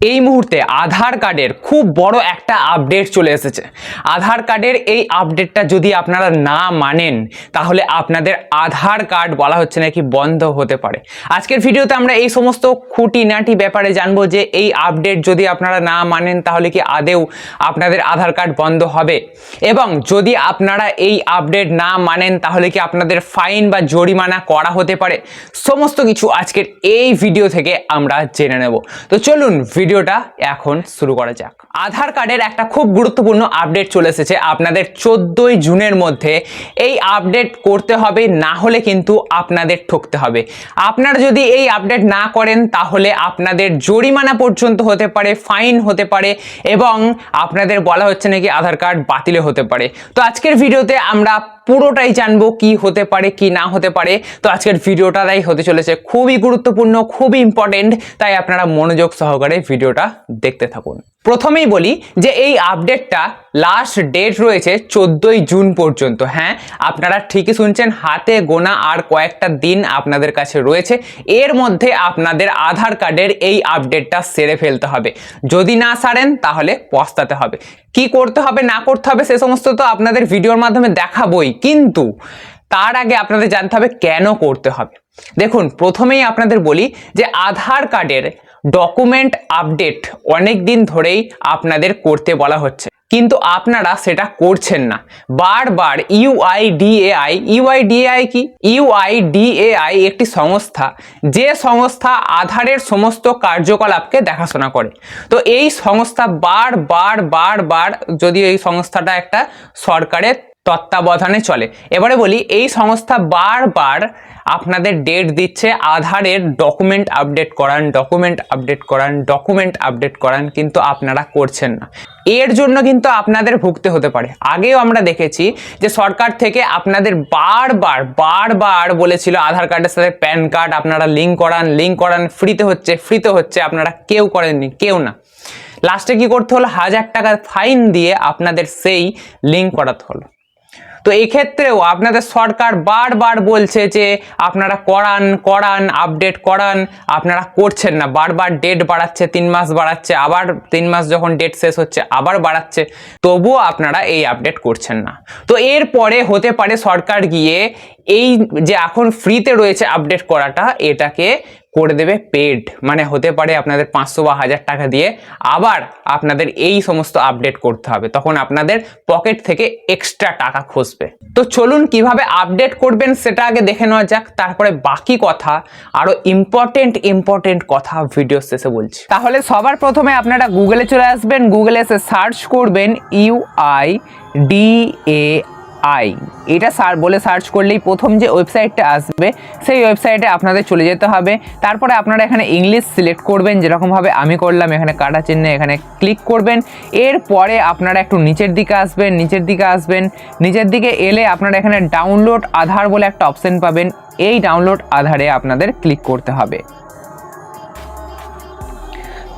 এই মুহূর্তে আধার কার্ডের খুব বড় একটা আপডেট চলে এসেছে। আধার কার্ডের এই আপডেটটা যদি আপনারা না মানেন, তাহলে আপনাদের আধার কার্ড বলা হচ্ছে নাকি বন্ধ হতে পারে। আজকের ভিডিওতে আমরা এই সমস্ত খুঁটিনাটি ব্যাপারে জানব যে এই আপডেট যদি আপনারা না মানেন, তাহলে কি আদেও আপনাদের আধার কার্ড বন্ধ হবে? এবং যদি আপনারা এই আপডেট না মানেন, তাহলে কি আপনাদের ফাইন বা জরিমানা করা হতে পারে? সমস্ত কিছু আজকের এই ভিডিও থেকে আমরা জেনে নেব। তো চলুন ভিডিওটা এখন শুরু করা যাক। আধার কার্ডের একটা খুব গুরুত্বপূর্ণ আপডেট চলে এসেছে আপনাদের চোদ্দোই জুনের মধ্যে। এই আপডেট করতে হবে, না হলে কিন্তু আপনাদের ঠকতে হবে। আপনারা যদি এই আপডেট না করেন, তাহলে আপনাদের জরিমানা পর্যন্ত হতে পারে, ফাইন হতে পারে এবং আপনাদের বলা হচ্ছে নাকি আধার কার্ড বাতিলে হতে পারে। তো আজকের ভিডিওতে আমরা পুরোটাই জানব কি হতে পারে, কি না হতে পারে। তো আজকের ভিডিওটা তাই হতে চলেছে খুবই গুরুত্বপূর্ণ, খুবই ইম্পর্টেন্ট তাই আপনারা মনোযোগ সহকারে ভিডিওটা দেখতে থাকুন। প্রথমেই বলি যে এই আপডেটটা লাস্ট ডেট রয়েছে চোদ্দোই জুন পর্যন্ত। হ্যাঁ আপনারা ঠিকই শুনছেন, হাতে গোনা আর কয়েকটা দিন আপনাদের কাছে রয়েছে। এর মধ্যে আপনাদের আধার কার্ডের এই আপডেটটা সেরে ফেলতে হবে। যদি না সারেন, তাহলে পস্তাতে হবে। কি করতে হবে, না করতে হবে, সে সমস্ত তো আপনাদের ভিডিওর মাধ্যমে দেখাবই। কিন্তু তার আগে আপনাদের জানতে হবে কেন করতে হবে। দেখুন, প্রথমেই আপনাদের বলি যে আধার কার্ডের ডকুমেন্ট আপডেট অনেক দিন ধরেই আপনাদের করতে বলা হচ্ছে। কিন্তু আপনারা সেটা করছেন না। বারবার ইউআইডিএআই ইউআইডিএআই কি? ইউআইডিএআই একটি সংস্থা, যে সংস্থা আধারের সমস্ত কার্যকলাপকে দেখাশোনা করে। তো এই সংস্থা বারবার বারবার যদি এই সংস্থাটা একটা সরকারের তত্ত্বাবধানে চলে। এবারে বলি, এই সংস্থা বারবার আপনাদের ডেট দিচ্ছে, আধারের ডকুমেন্ট আপডেট করান ডকুমেন্ট আপডেট করান ডকুমেন্ট আপডেট করান, কিন্তু আপনারা করছেন না। এর জন্য কিন্তু আপনাদের ভুগতে হতে পারে। আগেও আমরা দেখেছি যে সরকার থেকে আপনাদের বারবার বারবার বলেছিল আধার কার্ডের সাথে প্যান কার্ড আপনারা লিঙ্ক করান লিঙ্ক করান ফ্রিতে হচ্ছে ফ্রিতে হচ্ছে, আপনারা কেউ করেননি, কেউ না। লাস্টে কি করতে হলো? হাজার টাকা ফাইন দিয়ে আপনাদের সেই লিঙ্ক করাতে হলো। তো এই ক্ষেত্রেও আপনাদের সরকার বারবার বলছে যে আপনারা করান করান আপডেট করান, আপনারা করছেন না। বারবার ডেট বাড়াচ্ছে, তিন মাস বাড়াচ্ছে, আবার তিন মাস যখন ডেট শেষ হচ্ছে, আবার বাড়াচ্ছে। তবুও আপনারা এই আপডেট করছেন না। তো এরপরে হতে পারে সরকার গিয়ে এই যে এখন ফ্রিতে রয়েছে আপডেট করাটা, এটাকে করে দেবে পেড মানে হতে পারে আপনাদের পাঁচশো বা হাজার টাকা দিয়ে আবার আপনাদের এই সমস্ত আপডেট করতে হবে। তখন আপনাদের পকেট থেকে এক্সট্রা টাকা খসবে তো চলুন কীভাবে আপডেট করবেন সেটা আগে দেখে নেওয়া যাক, তারপরে বাকি কথা, আরও ইম্পর্টেন্ট ইম্পর্টেন্ট কথা ভিডিও শেষে বলছি। তাহলে সবার প্রথমে আপনারা গুগলে চলে আসবেন গুগলে এসে সার্চ করবেন U I D A I. এটা সার বলে সার্চ করলেই প্রথম যে ওয়েবসাইটটা আসবে, সেই ওয়েবসাইটে আপনাদের চলে যেতে হবে। তারপরে আপনারা এখানে ইংলিশ সিলেক্ট করবেন যেরকমভাবে আমি করলাম, এখানে কাটা চিহ্নে এখানে ক্লিক করবেন। এরপরে আপনারা একটু নিচের দিকে আসবেন, নিচের দিকে আসবেন। নিচের দিকে এলে আপনারা এখানে ডাউনলোড আধার বলে একটা অপশন পাবেন। এই ডাউনলোড আধারে আপনাদের ক্লিক করতে হবে।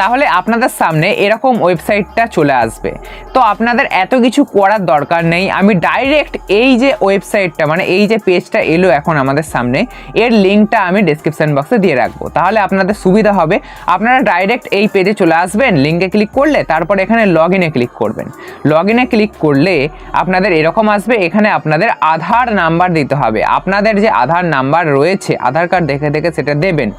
তাহলে আপনাদের সামনে এরকম ওয়েবসাইটটা চলে আসবে। তো আপনাদের এত কিছু করার দরকার নেই। আমি ডাইরেক্ট এই যে ওয়েবসাইটটা মানে এই যে পেজটা এলো এখন আমাদের সামনে, এর লিঙ্কটা আমি ডিসক্রিপশন বক্সে দিয়ে রাখব। তাহলে আপনাদের সুবিধা হবে। আপনারা ডাইরেক্ট এই পেজে চলে আসবেন লিঙ্কে ক্লিক করলে তারপর এখানে লগ ইনে ক্লিক করবেন। লগ ইনে ক্লিক করলে আপনাদের এরকম আসবে, এখানে আপনাদের আধার নাম্বার দিতে হবে। আপনাদের যে আধার নাম্বার রয়েছে, আধার কার্ড দেখে দেখে সেটা দেবেন।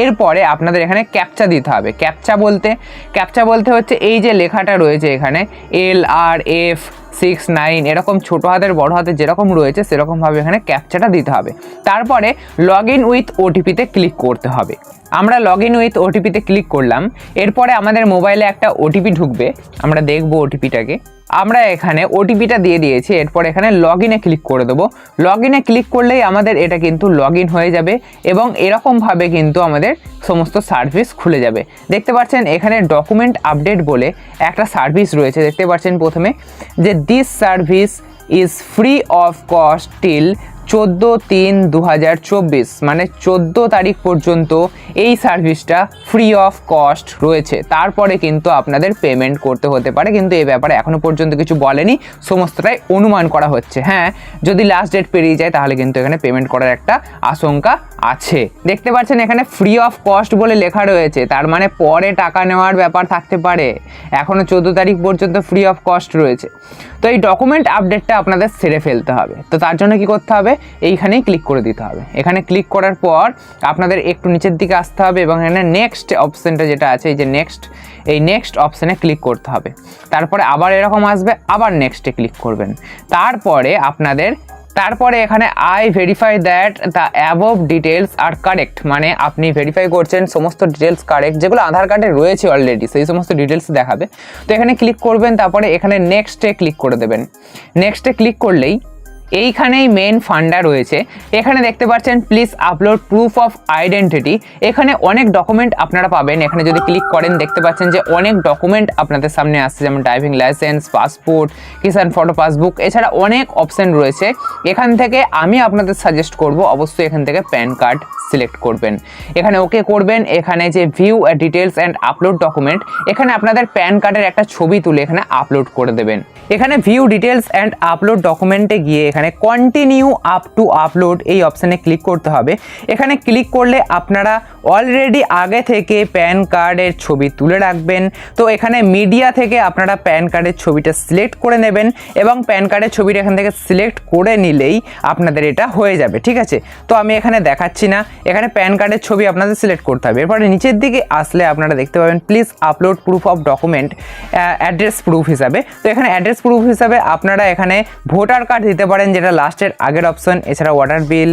এরপরে আপনাদের এখানে ক্যাপচা দিতে হবে। ক্যাপচা বলতে ক্যাপচা বলতে হচ্ছে এই যে লেখাটা রয়েছে এখানে L R F six nine এরকম ছোটো হাতের, বড় হাতের যেরকম রয়েছে সেরকমভাবে এখানে ক্যাপচাটা দিতে হবে। তারপরে লগ ইন উইথ ওটিপিতে ক্লিক করতে হবে। আমরা লগ ইন উইথ ওটিপিতে ক্লিক করলাম, এরপরে আমাদের মোবাইলে একটা ওটিপি ঢুকবে, আমরা দেখব ওটিপিটাকে আমরা এখানে ওটিপিটা দিয়ে দিয়েছি, এরপর এখানে লগ ইনে ক্লিক করে দেবো। লগ ইনে ক্লিক করলেই আমাদের এটা কিন্তু লগ ইন হয়ে যাবে এবং এরকমভাবে কিন্তু আমাদের সমস্ত সার্ভিস খুলে যাবে। দেখতে পাচ্ছেন, এখানে ডকুমেন্ট আপডেট বলে একটা সার্ভিস রয়েছে। দেখতে পাচ্ছেন প্রথমে যে this service is free of cost till চোদ্দ তিন দু হাজার চব্বিশ মানে চোদ্দ তারিখ পর্যন্ত এই সার্ভিসটা ফ্রি অফ কস্ট রয়েছে। তারপরে কিন্তু আপনাদের পেমেন্ট করতে হতে পারে, কিন্তু এই ব্যাপারে এখনও পর্যন্ত কিছু বলেনি। সমস্তটাই অনুমান করা হচ্ছে। হ্যাঁ যদি লাস্ট ডেট পেরিয়ে যায়, তাহলে কিন্তু এখানে পেমেন্ট করার একটা আশঙ্কা আছে। দেখতে পাচ্ছেন, এখানে ফ্রি অফ কস্ট বলে লেখা রয়েছে। তার মানে পরে টাকা নেওয়ার ব্যাপার থাকতে পারে। এখনও চোদ্দ তারিখ পর্যন্ত ফ্রি অফ কস্ট রয়েছে। তো এই ডকুমেন্ট আপডেটটা আপনাদের সেরে ফেলতে হবে। তো তার জন্য কি করতে হবে? এইখানেই ক্লিক করে দিতে হবে। এখানে ক্লিক করার পর আপনাদের একটু নিচের দিকে আসতে হবে এবং এখানে নেক্সট অপশানটা যেটা আছে, এই যে নেক্সট এই নেক্সট অপশানে ক্লিক করতে হবে। তারপরে আবার এরকম আসবে, আবার নেক্সটে ক্লিক করবেন। তারপরে আপনাদের তারপরে এখানে I verify that the above details are correct মানে আপনি ভেরিফাই করছেন, সমস্ত ডিটেলস কারেক্ট যেগুলো আধার কার্ডে রয়েছে অলরেডি সেই সমস্ত ডিটেলস দেখাবে। তো এখানে ক্লিক করবেন, তারপরে এখানে নেক্সটে ক্লিক করে দেবেন। নেক্সটে ক্লিক করলেই এইখানেই মেন ফান্ডা রয়েছে। এখানে দেখতে পাচ্ছেন please upload proof of identity এখানে অনেক ডকুমেন্ট আপনারা পাবেন। এখানে যদি ক্লিক করেন, দেখতে পাচ্ছেন যে অনেক ডকুমেন্ট আপনাদের সামনে আসছে, যেমন driving license passport Kisan photo passbook এছাড়া অনেক অপশন রয়েছে। এখান থেকে আমি আপনাদের সাজেস্ট করব, অবশ্যই এখান থেকে প্যান কার্ড সিলেক্ট করবেন। এখানে ওকে করবেন। এখানে যে view details and upload document এখানে আপনাদের প্যান কার্ডের একটা ছবি তুলে এখানে আপলোড করে দেবেন। এখানে ভিউ ডিটেলস অ্যান্ড আপলোড ডকুমেন্টে গিয়ে এখানে কন্টিনিউ আপ টু আপলোড এই অপশানে ক্লিক করতে হবে। এখানে ক্লিক করলে আপনারা অলরেডি আগে থেকে প্যান কার্ডের ছবি তুলে রাখবেন। তো এখানে মিডিয়া থেকে আপনারা প্যান কার্ডের ছবিটা সিলেক্ট করে নেবেন এবং প্যান কার্ডের ছবিটা এখান থেকে সিলেক্ট করে নিলেই আপনাদের এটা হয়ে যাবে, ঠিক আছে? তো আমি এখানে দেখাচ্ছি না। এখানে প্যান কার্ডের ছবি আপনাদের সিলেক্ট করতে হবে। এরপরে নিচের দিকে আসলে আপনারা দেখতে পাবেন please upload proof of document address proof হিসাবে। তো এখানে অ্যাড্রেস প্রুফ হিসাবে আপনারা এখানে ভোটার কার্ড দিতে পারেন, যেটা লাস্টের আগের অপশন এছাড়া ওয়াটার বিল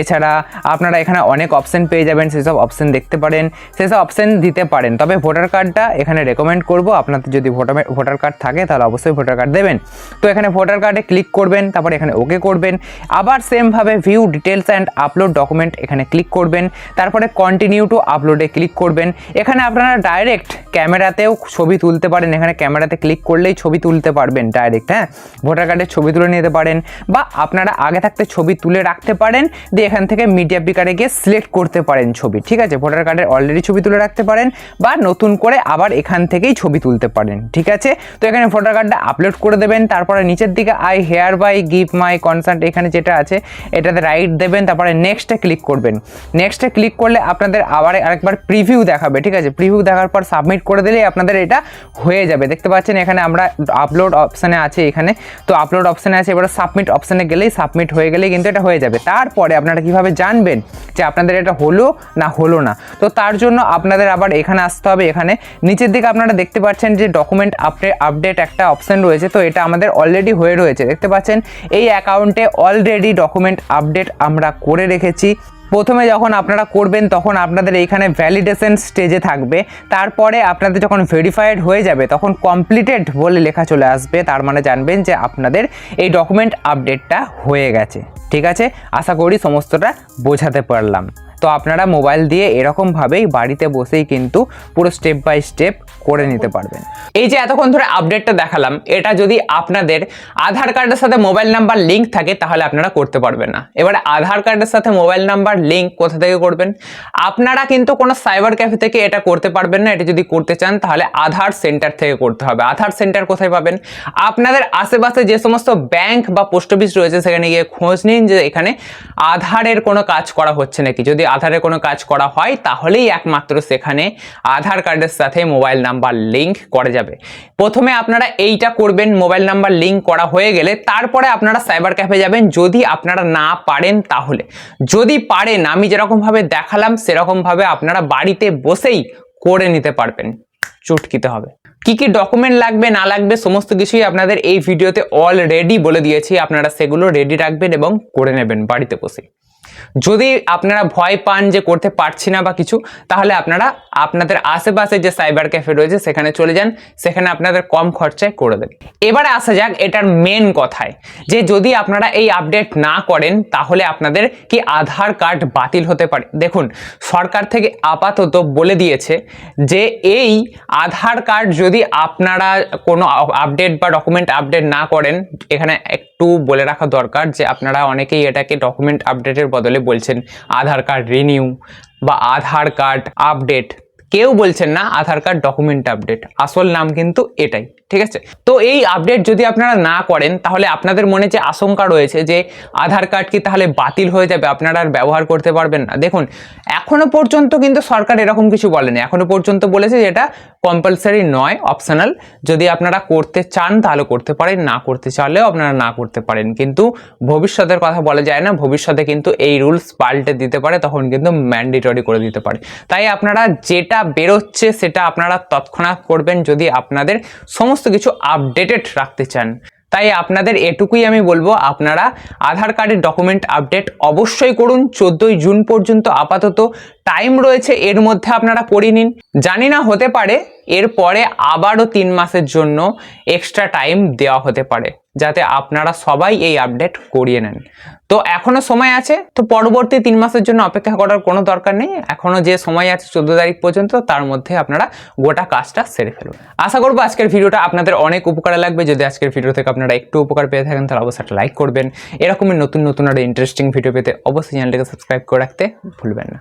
এছাড়া আপনারা এখানে অনেক অপশন পেয়ে যাবেন, সেসব অপশন দেখতে পারেন, সেসব অপশন দিতে পারেন। তবে ভোটার কার্ডটা এখানে রেকমেন্ড করব। আপনাদের যদি ভোটার ভোটার কার্ড থাকে, তাহলে অবশ্যই ভোটার কার্ড দেবেন। তো এখানে ভোটার কার্ডে ক্লিক করবেন, তারপর এখানে ওকে করবেন। আবার সেমভাবে view details and upload document এখানে ক্লিক করবেন। তারপরে কন্টিনিউ টু আপলোডে ক্লিক করবেন। এখানে আপনারা ডাইরেক্ট ক্যামেরাতেও ছবি তুলতে পারেন। এখানে ক্যামেরাতে ক্লিক করলেই ছবি তুলতে পারবেন ডাইরেক্ট হ্যাঁ? ভোটার কার্ডের ছবি তুলে নিতে পারেন বা আপনারা আগে থাকতে ছবি তুলে রাখতে পারেন। দিয়ে এখান থেকে মিডিয়া পিকারে গিয়ে সিলেক্ট করতে পারেন ছবি, ঠিক আছে? ভোটার কার্ডের অলরেডি ছবি তুলে রাখতে পারেন বা নতুন করে আবার এখান থেকেই ছবি তুলতে পারেন, ঠিক আছে? তো এখানে ভোটার কার্ডটা আপলোড করে দেবেন, তারপরে নিচের দিকে I hereby give my consent এখানে যেটা আছে, এটাতে রাইট দেবেন, তারপরে নেক্সটে ক্লিক করবেন। নেক্সটে ক্লিক করলে আপনাদের আবার আরেকবার প্রিভিউ দেখাবে, ঠিক আছে? প্রিভিউ দেখার পর সাবমিট করে দিলেই আপনাদের এটা হয়ে যাবে। দেখতে পাচ্ছেন এখানে আমরা আপলোড অপশানে আছে এখানে। তো আপলোড অপশানে আছে, এবার সাবমিট অপশানে গেলেই সাবমিট হয়ে গেলেই কিন্তু এটা হয়ে যাবে। তারপরে আপনারা কীভাবে জানবেন যে আপনাদের এটা হলো না হলো না। তো তার জন্য আপনাদের আবার এখানে আসতে হবে। এখানে নিচের দিকে আপনারা দেখতে পাচ্ছেন যে ডকুমেন্ট আপডেট আপডেট একটা অপশান রয়েছে। তো এটা আমাদের অলরেডি হয়ে রয়েছে। দেখতে পাচ্ছেন, এই অ্যাকাউন্টে অলরেডি ডকুমেন্ট আপডেট আমরা করে রেখেছি। প্রথমে যখন আপনারা করবেন, তখন আপনাদের এইখানে ভ্যালিডেশন স্টেজে থাকবে। তারপরে আপনাদের যখন ভেরিফাইড হয়ে যাবে, তখন কমপ্লিটেড বলে লেখা চলে আসবে। তার মানে জানবেন যে আপনাদের এই ডকুমেন্ট আপডেটটা হয়ে গেছে। ঠিক আছে? আশা করি সমস্তটা বোঝাতে পারলাম। তো আপনারা মোবাইল দিয়ে এরকমভাবেই বাড়িতে বসেই কিন্তু পুরো স্টেপ বাই স্টেপ করে নিতে পারবেন। এই যে এতক্ষণ ধরে আপডেটটা দেখালাম, এটা যদি আপনাদের আধার কার্ডের সাথে মোবাইল নাম্বার লিঙ্ক থাকে, তাহলে আপনারা করতে পারবেন না। এবারে আধার কার্ডের সাথে মোবাইল নাম্বার লিঙ্ক কোথা থেকে করবেন? আপনারা কিন্তু কোনো সাইবার ক্যাফে থেকে এটা করতে পারবেন না, এটা যদি করতে চান, তাহলে আধার সেন্টার থেকে করতে হবে। আধার সেন্টার কোথায় পাবেন? আপনাদের আশেপাশে যে সমস্ত ব্যাংক বা পোস্ট অফিস রয়েছে, সেখানে গিয়ে খোঁজ নিন যে এখানে আধারের কোনো কাজ করা হচ্ছে নাকি। যদি আধারের কোনো কাজ করা হয়, তাহলেই একমাত্র সেখানে আধার কার্ডের সাথে মোবাইল নাম্বার লিঙ্ক করা যাবে। প্রথমে আপনারা এইটা করবেন, মোবাইল নাম্বার লিঙ্ক করা হয়ে গেলে তারপরে আপনারা সাইবার ক্যাফে যাবেন, যদি আপনারা না পারেন তাহলে। যদি পারেন, আমি যেরকমভাবে দেখালাম, সেরকমভাবে আপনারা বাড়িতে বসেই করে নিতে পারবেন। চুটকিতে হবে। কি কি ডকুমেন্ট লাগবে, না লাগবে, সমস্ত কিছুই আপনাদের এই ভিডিওতে অলরেডি বলে দিয়েছি। আপনারা সেগুলো রেডি রাখবেন এবং করে নেবেন বাড়িতে বসে যদি আপনারা ভয় পান যে করতে পারছি না বা কিছু, তাহলে আপনারা আপনাদের আশেপাশে যে সাইবার ক্যাফে রয়েছে সেখানে চলে যান, সেখানে আপনাদের কম খরচায় করে দেবে। এবারে আসা যাক এটার মেন কথায়, যে যদি আপনারা এই আপডেট না করেন, তাহলে আপনাদের কি আধার কার্ড বাতিল হতে পারে? দেখুন, সরকার থেকে আপাতত বলে দিয়েছে যে এই আধার কার্ড যদি আপনারা কোনো আপডেট বা ডকুমেন্ট আপডেট না করেন, এখানে একটু বলে রাখা দরকার যে আপনারা অনেকেই এটাকে ডকুমেন্ট আপডেটের বদলে বলছেন আধার কার্ড রিনিউ বা আধার কার্ড আপডেট কেউ বলছেন না, আধার কার্ড ডকুমেন্ট আপডেট আসল নাম কিন্তু এটাই। ঠিক আছে? তো এই আপডেট যদি আপনারা না করেন, তাহলে আপনাদের মনে যে আশঙ্কা রয়েছে যে আধার কার্ড কি তাহলে বাতিল হয়ে যাবে, আপনারা আর ব্যবহার করতে পারবেন না। দেখুন, এখনও পর্যন্ত কিন্তু সরকার এরকম কিছু বলেনি। এখনও পর্যন্ত বলেছে যে এটা কম্পালসারি নয় অপশনাল যদি আপনারা করতে চান, তাহলে করতে পারেন, না করতে চাইলেও আপনারা না করতে পারেন। কিন্তু ভবিষ্যতের কথা বলা যায় না, ভবিষ্যতে কিন্তু এই রুলস পাল্টে দিতে পারে, তখন কিন্তু ম্যান্ডেটরি করে দিতে পারে। তাই আপনারা যেটা বেরোচ্ছে, সেটা আপনারা তৎক্ষণাৎ করবেন। যদি আপনাদের সমস্ত কিছু আপডেটেড রাখতে চান। তাই আপনাদের এটুকুই আমি বলব, আপনারা আধার কার্ডের ডকুমেন্ট আপডেট অবশ্যই করুন। চোদ্দোই জুন পর্যন্ত আপাতত টাইম রয়েছে, এর মধ্যে আপনারা করে নিন। জানি না হতে পারে, এরপরে আবারও তিন মাসের জন্য এক্সট্রা টাইম দেওয়া হতে পারে। যাতে আপনারা সবাই এই আপডেট করিয়ে নেন। তো এখনও সময় আছে, তো পরবর্তী তিন মাসের জন্য অপেক্ষা করার কোনো দরকার নেই। এখনও যে সময় আছে চোদ্দ তারিখ পর্যন্ত, তার মধ্যে আপনারা গোটা কাজটা সেরে ফেলুন। আশা করব আজকের ভিডিওটা আপনাদের অনেক উপকারে লাগবে। যদি আজকের ভিডিও থেকে আপনারা একটু উপকার পেয়ে থাকেন, তাহলে অবশ্যই লাইক করবেন। এরকমই নতুন নতুন আর ইন্টারেস্টিং ভিডিও পেতে অবশ্যই চ্যানেলটিকে সাবস্ক্রাইব করে রাখতে ভুলবেন না।